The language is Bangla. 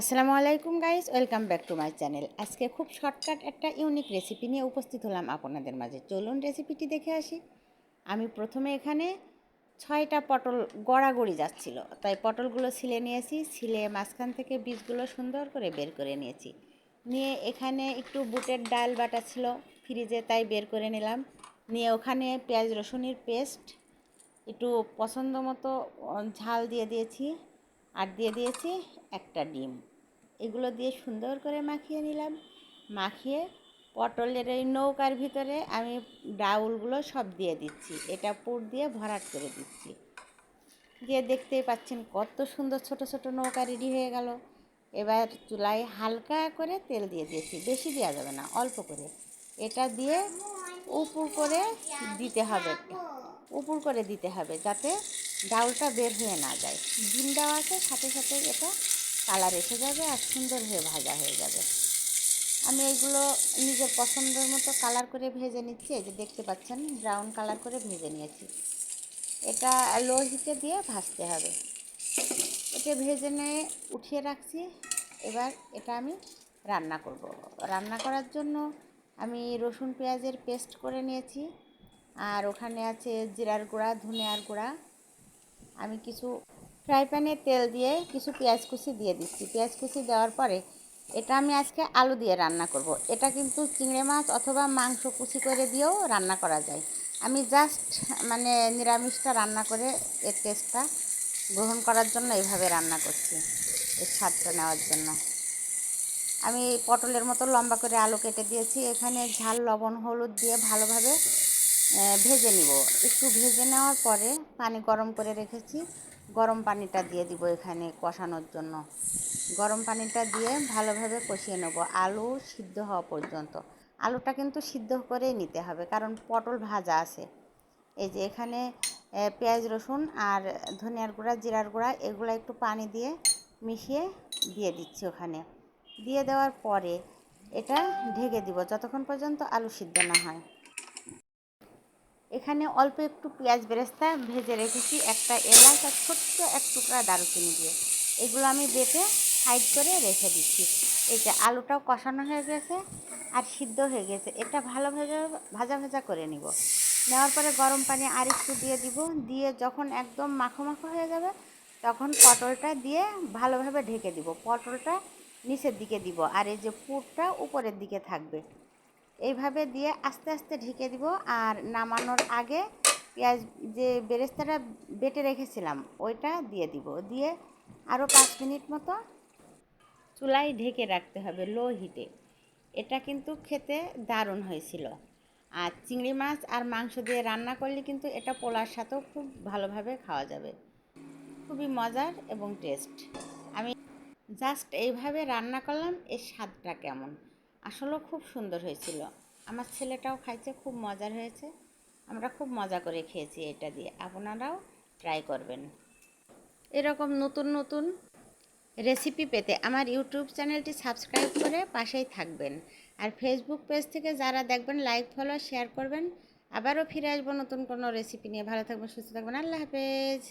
আসসালামু আলাইকুম guys welcome back to my channel আজকে খুব শর্টকাট একটা ইউনিক রেসিপি নিয়ে উপস্থিত হলাম আপনাদের মাঝে। চলুন রেসিপিটি দেখে আসি। আমি প্রথমে এখানে ছয়টা পটল গড়াগড়ি যাচ্ছিল। তাই পটলগুলো ছিলে নিয়েছি, ছিলে মাঝখান থেকে বীজগুলো সুন্দর করে বের করে নিয়েছি। নিয়ে এখানে একটু বুটের ডাল বাটা ছিল, ফ্রিজে তাই বের করে নিলাম। নিয়ে ওখানে পেঁয়াজ রসুনের পেস্ট একটু পছন্দ মতো ঝাল দিয়ে দিয়েছি। আর দিয়ে দিয়েছি একটা ডিম। এগুলো দিয়ে সুন্দর করে মাখিয়ে নিলাম। মাখিয়ে পটলের এই নৌকার ভিতরে আমি ডাউলগুলো সব দিয়ে দিচ্ছি। এটা পুর দিয়ে ভরাট করে দিচ্ছি। দিয়ে দেখতেই পাচ্ছেন কত সুন্দর ছোট ছোট নৌকা রেডি হয়ে গেল। এবার চুলায় হালকা করে তেল দিয়ে দিয়েছি। বেশি দেওয়া যাবে না, অল্প করে। এটা দিয়ে উপর করে দিতে হবে। উপর করে দিতে হবে যাতে ডাউলটা বের হয়ে না যায়। ডিম দেওয়া আছে, সাথে সাথে এটা কালার এসে যাবে আর সুন্দর হয়ে ভাজা হয়ে যাবে। আমি এগুলো নিজের পছন্দের মতো কালার করে ভেজে নিচ্ছি, এই যে দেখতে পাচ্ছেন, ব্রাউন কালার করে ভেজে নিয়েছি। এটা লো হিটে দিয়ে ভাজতে হবে। এটা ভেজে নিয়ে উঠিয়ে রাখছি। এবার এটা আমি রান্না করব। রান্না করার জন্য আমি রসুন পেঁয়াজের পেস্ট করে নিয়েছি। আর ওখানে আছে জিরার গুঁড়া, ধনিয়ার গুঁড়া। আমি কিছু ফ্রাই প্যানে তেল দিয়ে কিছু পেঁয়াজ কুচি দিয়ে দিচ্ছি। পেঁয়াজ কুচি দেওয়ার পরে এটা আমি আজকে আলু দিয়ে রান্না করব। এটা কিন্তু চিংড়ি মাছ অথবা মাংস কুচি করে দিয়েও রান্না করা যায়। আমি জাস্ট মানে নিরামিষটা রান্না করে এর টেস্টটা গ্রহণ করার জন্য এইভাবে রান্না করছি, এর স্বাদটা নেওয়ার জন্য। আমি পটলের মতো লম্বা করে আলু কেটে দিয়েছি। এখানে ঝাল, লবণ, হলুদ দিয়ে ভালোভাবে ভেজে নিব। একটু ভেজে নেওয়ার পরে পানি গরম করে রেখেছি। গরম পানিটা দিয়ে দিব এখানে কষানোর জন্য। গরম পানিটা দিয়ে ভালোভাবে কষিয়ে নেব। আলু সিদ্ধ হওয়া পর্যন্ত। আলুটা কিন্তু সিদ্ধ করেই নিতে হবে, কারণ পটল ভাজা আছে। এই যে এখানে পেঁয়াজ রসুন আর ধনিয়ার গুঁড়া, জিরার গুঁড়া, এগুলো একটু পানি দিয়ে মিশিয়ে দিয়ে দিচ্ছি ওখানে। দিয়ে দেওয়ার পরে এটা ঢেকে দিব, যতক্ষণ পর্যন্ত আলু সিদ্ধ না হয়। এখানে অল্প একটু পেঁয়াজ বেরেস্তা ভেজে রেখেছি, একটা এলাচ আর ছোট্ট এক টুকরা দারুচিনি দিয়ে। এগুলো আমি বেটে সাইড করে রেখে দিচ্ছি। এই যে আলুটাও কষানো হয়ে গেছে আর সিদ্ধ হয়ে গেছে। এটা ভালো ভেজা ভাজা ভাজা করে নিব। নেওয়ার পরে গরম পানি আর একটু দিয়ে দিব। দিয়ে যখন একদম মাখো মাখো হয়ে যাবে, তখন পটলটা দিয়ে ভালোভাবে ঢেকে দিব। পটলটা নিচের দিকে দিব আর এই যে পুরটা উপরের দিকে থাকবে। এইভাবে দিয়ে আস্তে আস্তে ঢেকে দিব আর নামানোর আগে পেঁয়াজ যে বেরেস্তাটা বেটে রেখেছিলাম, ওইটা দিয়ে দিব। দিয়ে আরও পাঁচ মিনিট মতো চুলায় ঢেকে রাখতে হবে লো হিটে। এটা কিন্তু খেতে দারুণ হয়েছিল। আর চিংড়ি মাছ আর মাংস দিয়ে রান্না করলে কিন্তু এটা পোলার সাথেও খুব ভালোভাবে খাওয়া যাবে। খুবই মজার এবং টেস্ট। আমি জাস্ট এইভাবে রান্না করলাম, এর স্বাদটা কেমন? আসলেও খুব সুন্দর হয়েছিল। আমার ছেলেটাও খাইছে, খুব মজার হয়েছে। আমরা খুব মজা করে খেয়েছি এটা দিয়ে। আপনারাও ট্রাই করবেন। এরকম নতুন নতুন রেসিপি পেতে আমার ইউটিউব চ্যানেলটি সাবস্ক্রাইব করে পাশেই থাকবেন। আর ফেসবুক পেজ থেকে যারা দেখবেন লাইক ফলো শেয়ার করবেন। আবারও ফিরে আসব নতুন কোনো রেসিপি নিয়ে। ভালো থাকবেন, সুস্থ থাকবেন। আল্লাহ হাফেজ।